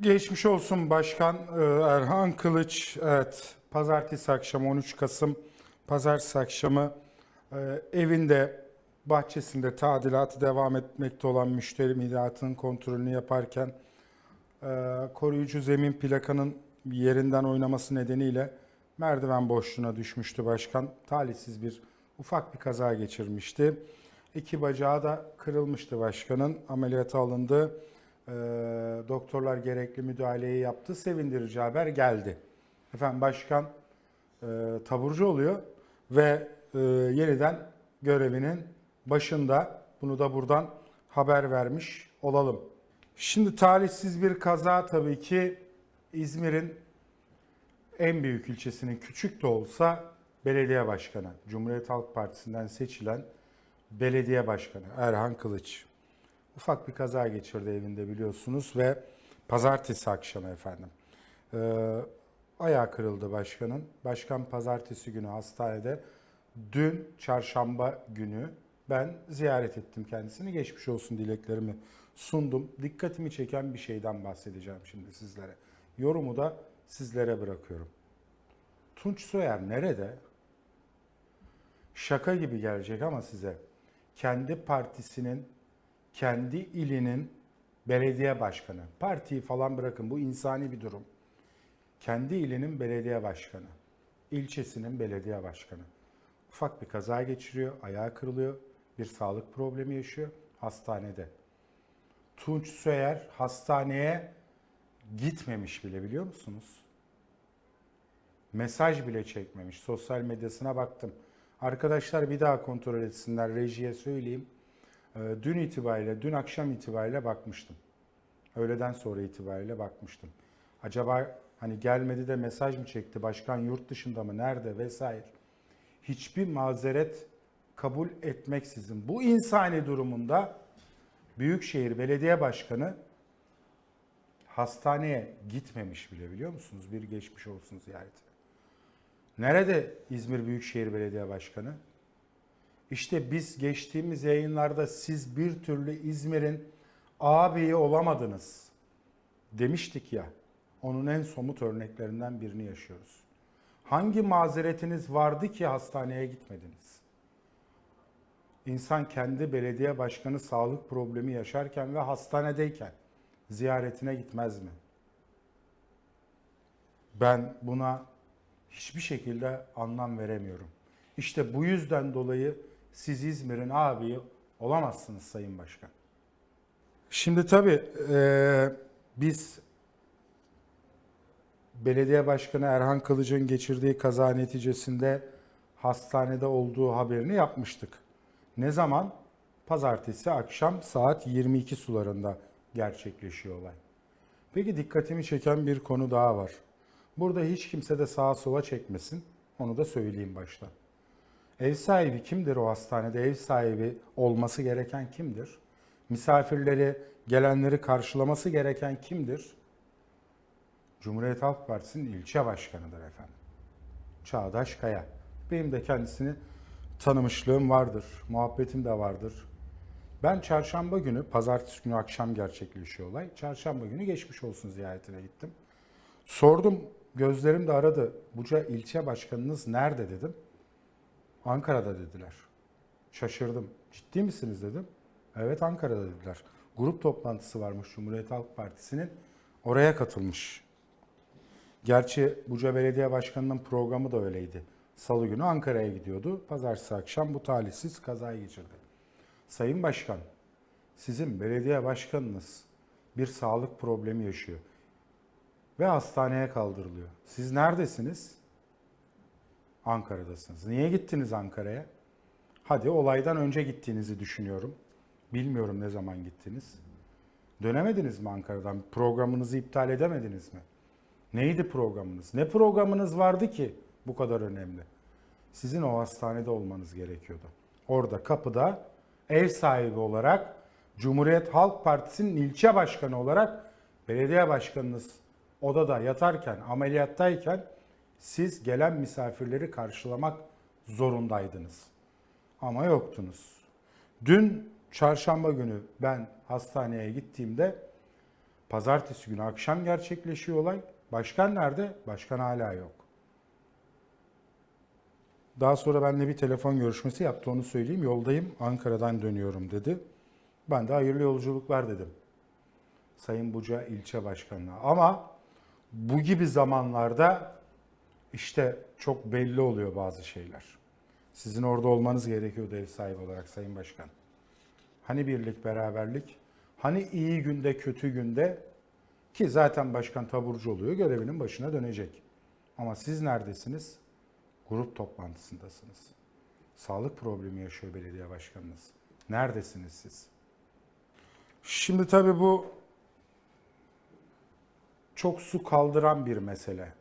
Geçmiş olsun Başkan e, Erhan Kılıç. Evet, pazartesi akşamı 13 Kasım pazartesi akşamı e, evinde bahçesinde tadilatı devam etmekte olan müşteri milatının kontrolünü yaparken e, koruyucu zemin plakanın yerinden oynaması nedeniyle merdiven boşluğuna düşmüştü başkan. Talihsiz bir ufak bir kaza geçirmişti. İki bacağı da kırılmıştı başkanın. Ameliyata alındı. Ee, doktorlar gerekli müdahaleyi yaptı. Sevindirici haber geldi. Efendim başkan e, taburcu oluyor ve e, yeniden görevinin başında. Bunu da buradan haber vermiş olalım. Şimdi talihsiz bir kaza tabii ki İzmir'in en büyük ilçesinin küçük de olsa belediye başkanı, Cumhuriyet Halk Partisi'nden seçilen belediye başkanı Erhan Kılıç. Ufak bir kaza geçirdi evinde biliyorsunuz ve pazartesi akşamı efendim. Ee, ayağı kırıldı başkanın. Başkan pazartesi günü hastanede. Dün çarşamba günü ben ziyaret ettim kendisini. Geçmiş olsun dileklerimi sundum. Dikkatimi çeken bir şeyden bahsedeceğim şimdi sizlere. Yorumu da sizlere bırakıyorum. Tunç Soyer nerede? Şaka gibi gelecek ama size. Kendi partisinin, kendi ilinin belediye başkanı. Partiyi falan bırakın bu insani bir durum. Kendi ilinin belediye başkanı. ilçesinin belediye başkanı. Ufak bir kaza geçiriyor, ayağı kırılıyor, bir sağlık problemi yaşıyor hastanede. Tunç Soyer hastaneye gitmemiş bile biliyor musunuz? Mesaj bile çekmemiş. Sosyal medyasına baktım. Arkadaşlar bir daha kontrol etsinler. Rejiye söyleyeyim. Ee, Dün itibariyle, dün akşam itibariyle bakmıştım. Öğleden sonra itibariyle bakmıştım. Acaba hani gelmedi de mesaj mı çekti? Başkan yurt dışında mı? Nerede? Vesaire. Hiçbir mazeret kabul etmeksizin bu insani durumunda Büyükşehir Belediye Başkanı hastaneye gitmemiş bile biliyor musunuz? Bir geçmiş olsun ziyareti. Nerede İzmir Büyükşehir Belediye Başkanı? İşte biz geçtiğimiz yayınlarda siz bir türlü İzmir'in ağabeyi olamadınız demiştik ya. Onun en somut örneklerinden birini yaşıyoruz. Hangi mazeretiniz vardı ki hastaneye gitmediniz? İnsan kendi belediye başkanı sağlık problemi yaşarken ve hastanedeyken ziyaretine gitmez mi? Ben buna hiçbir şekilde anlam veremiyorum. İşte bu yüzden dolayı siz İzmir'in abiyi olamazsınız Sayın Başkan. Şimdi tabii eee, biz belediye başkanı Erhan Kılıç'ın geçirdiği kaza neticesinde hastanede olduğu haberini yapmıştık. Ne zaman? Pazartesi akşam saat 22 sularında gerçekleşiyor olay. Peki dikkatimi çeken bir konu daha var. Burada hiç kimse de sağa sola çekmesin. Onu da söyleyeyim baştan. Ev sahibi kimdir o hastanede? Ev sahibi olması gereken kimdir? Misafirleri, gelenleri karşılaması gereken kimdir? Cumhuriyet Halk Partisi'nin ilçe başkanıdır efendim. Çağdaş Kaya. Benim de kendisini tanımışlığım vardır, muhabbetim de vardır. Ben çarşamba günü, pazartesi günü akşam gerçekleşiyor olay. Çarşamba günü geçmiş olsun ziyaretine gittim. Sordum, gözlerim de aradı. Buca ilçe başkanınız nerede dedim. Ankara'da dediler. Şaşırdım. Ciddi misiniz dedim. Evet Ankara'da dediler. Grup toplantısı varmış Cumhuriyet Halk Partisi'nin. Oraya katılmış. Gerçi Buca Belediye Başkanı'nın programı da öyleydi. Salı günü Ankara'ya gidiyordu. Pazartesi akşam bu talihsiz kazayı geçirdi. Sayın Başkan, sizin belediye başkanınız bir sağlık problemi yaşıyor ve hastaneye kaldırılıyor. Siz neredesiniz? Ankara'dasınız. Niye gittiniz Ankara'ya? Hadi olaydan önce gittiğinizi düşünüyorum. Bilmiyorum ne zaman gittiniz. Dönemediniz mi Ankara'dan? Programınızı iptal edemediniz mi? Neydi programınız? Ne programınız vardı ki bu kadar önemli? Sizin o hastanede olmanız gerekiyordu. Orada kapıda ev sahibi olarak Cumhuriyet Halk Partisi'nin ilçe başkanı olarak belediye başkanınız odada yatarken, ameliyattayken siz gelen misafirleri karşılamak zorundaydınız. Ama yoktunuz. Dün çarşamba günü ben hastaneye gittiğimde Pazartesi günü akşam gerçekleşiyor olay. Başkan nerede? Başkan hala yok. Daha sonra benimle bir telefon görüşmesi yaptı onu söyleyeyim. Yoldayım Ankara'dan dönüyorum dedi. Ben de hayırlı yolculuklar dedim. Sayın Buca ilçe başkanına. Ama bu gibi zamanlarda işte çok belli oluyor bazı şeyler. Sizin orada olmanız gerekiyordu ev sahibi olarak Sayın Başkan. Hani birlik, beraberlik? Hani iyi günde, kötü günde? Ki zaten başkan taburcu oluyor, görevinin başına dönecek. Ama siz neredesiniz? Grup toplantısındasınız. Sağlık problemi yaşıyor belediye başkanınız. Neredesiniz siz? Şimdi tabii bu çok su kaldıran bir mesele.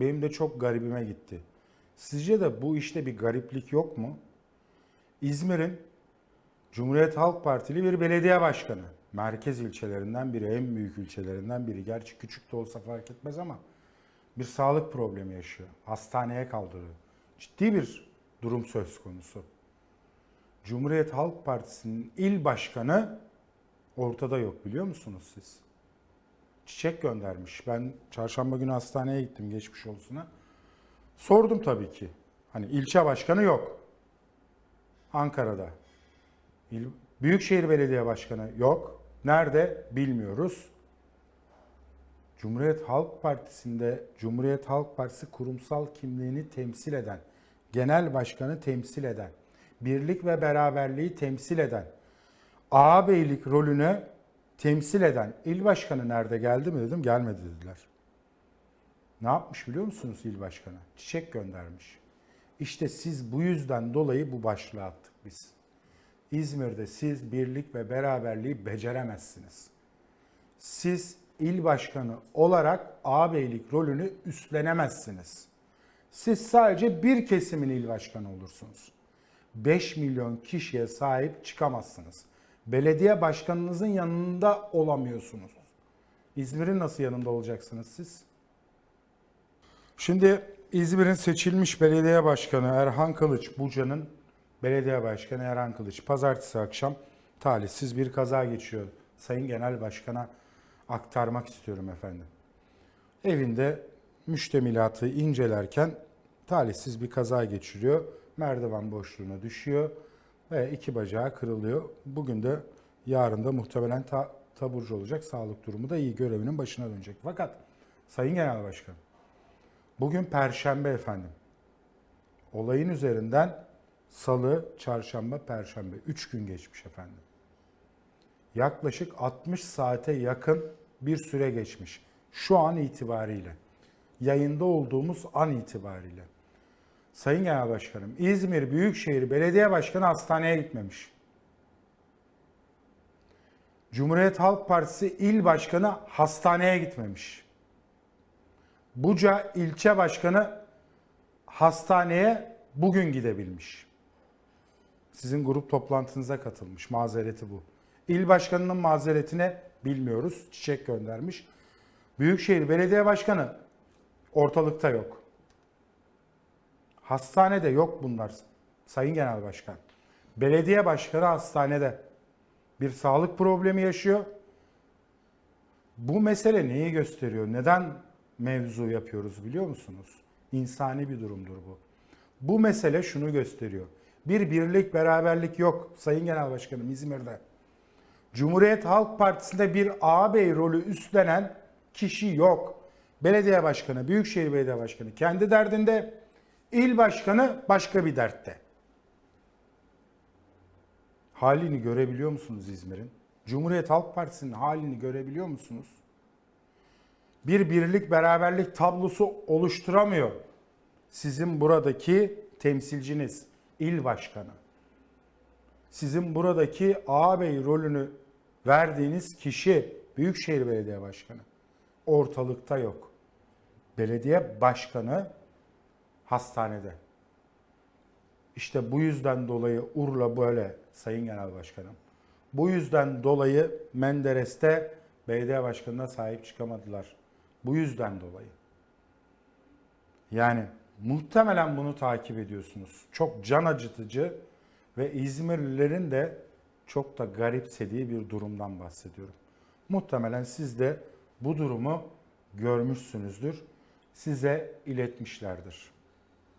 Benim de çok garibime gitti. Sizce de bu işte bir gariplik yok mu? İzmir'in Cumhuriyet Halk Partili bir belediye başkanı. Merkez ilçelerinden biri, en büyük ilçelerinden biri. Gerçi küçük de olsa fark etmez ama bir sağlık problemi yaşıyor. Hastaneye kaldırıyor. Ciddi bir durum söz konusu. Cumhuriyet Halk Partisi'nin il başkanı ortada yok biliyor musunuz siz? Çiçek göndermiş. Ben çarşamba günü hastaneye gittim geçmiş olsuna. Sordum tabii ki. Hani ilçe başkanı yok. Ankara'da. İl, Büyükşehir Belediye Başkanı yok. Nerede bilmiyoruz. Cumhuriyet Halk Partisi'nde Cumhuriyet Halk Partisi kurumsal kimliğini temsil eden, genel başkanı temsil eden, birlik ve beraberliği temsil eden, ağabeylik rolünü temsil eden il başkanı nerede geldi mi dedim gelmedi dediler. Ne yapmış biliyor musunuz il başkanı? Çiçek göndermiş. İşte siz bu yüzden dolayı bu başlığı attık biz. İzmir'de siz birlik ve beraberliği beceremezsiniz. Siz il başkanı olarak ağabeylik rolünü üstlenemezsiniz. Siz sadece bir kesimin il başkanı olursunuz. 5 milyon kişiye sahip çıkamazsınız. Belediye başkanınızın yanında olamıyorsunuz. İzmir'in nasıl yanında olacaksınız siz? Şimdi İzmir'in seçilmiş belediye başkanı Erhan Kılıç, Buca'nın belediye başkanı Erhan Kılıç pazartesi akşam talihsiz bir kaza geçiyor. Sayın Genel Başkan'a aktarmak istiyorum efendim. Evinde müştemilatı incelerken talihsiz bir kaza geçiriyor. Merdiven boşluğuna düşüyor ve iki bacağı kırılıyor. Bugün de yarın da muhtemelen ta- taburcu olacak. Sağlık durumu da iyi görevinin başına dönecek. Fakat Sayın Genel Başkan bugün Perşembe efendim. Olayın üzerinden Salı, Çarşamba, Perşembe 3 gün geçmiş efendim. Yaklaşık 60 saate yakın bir süre geçmiş. Şu an itibariyle. Yayında olduğumuz an itibariyle. Sayın Genel Başkanım, İzmir Büyükşehir Belediye Başkanı hastaneye gitmemiş. Cumhuriyet Halk Partisi İl Başkanı hastaneye gitmemiş. Buca ilçe başkanı hastaneye bugün gidebilmiş. Sizin grup toplantınıza katılmış. Mazereti bu. İl başkanının mazeretine bilmiyoruz. Çiçek göndermiş. Büyükşehir Belediye Başkanı ortalıkta yok. Hastanede yok bunlar Sayın Genel Başkan. Belediye başkanı hastanede bir sağlık problemi yaşıyor. Bu mesele neyi gösteriyor? Neden mevzu yapıyoruz biliyor musunuz? İnsani bir durumdur bu. Bu mesele şunu gösteriyor. Bir birlik, beraberlik yok Sayın Genel Başkanım İzmir'de. Cumhuriyet Halk Partisi'nde bir ağabey rolü üstlenen kişi yok. Belediye başkanı, Büyükşehir Belediye Başkanı kendi derdinde, il başkanı başka bir dertte. Halini görebiliyor musunuz İzmir'in? Cumhuriyet Halk Partisi'nin halini görebiliyor musunuz? Bir birlik, beraberlik tablosu oluşturamıyor. Sizin buradaki temsilciniz, il başkanı. Sizin buradaki ağabey rolünü verdiğiniz kişi Büyükşehir Belediye Başkanı ortalıkta yok. Belediye başkanı hastanede. İşte bu yüzden dolayı Urla böyle Sayın Genel Başkanım. Bu yüzden dolayı Menderes'te belediye başkanına sahip çıkamadılar. Bu yüzden dolayı. Yani muhtemelen bunu takip ediyorsunuz. Çok can acıtıcı ve İzmirlilerin de çok da garipsediği bir durumdan bahsediyorum. Muhtemelen siz de bu durumu görmüşsünüzdür. Size iletmişlerdir.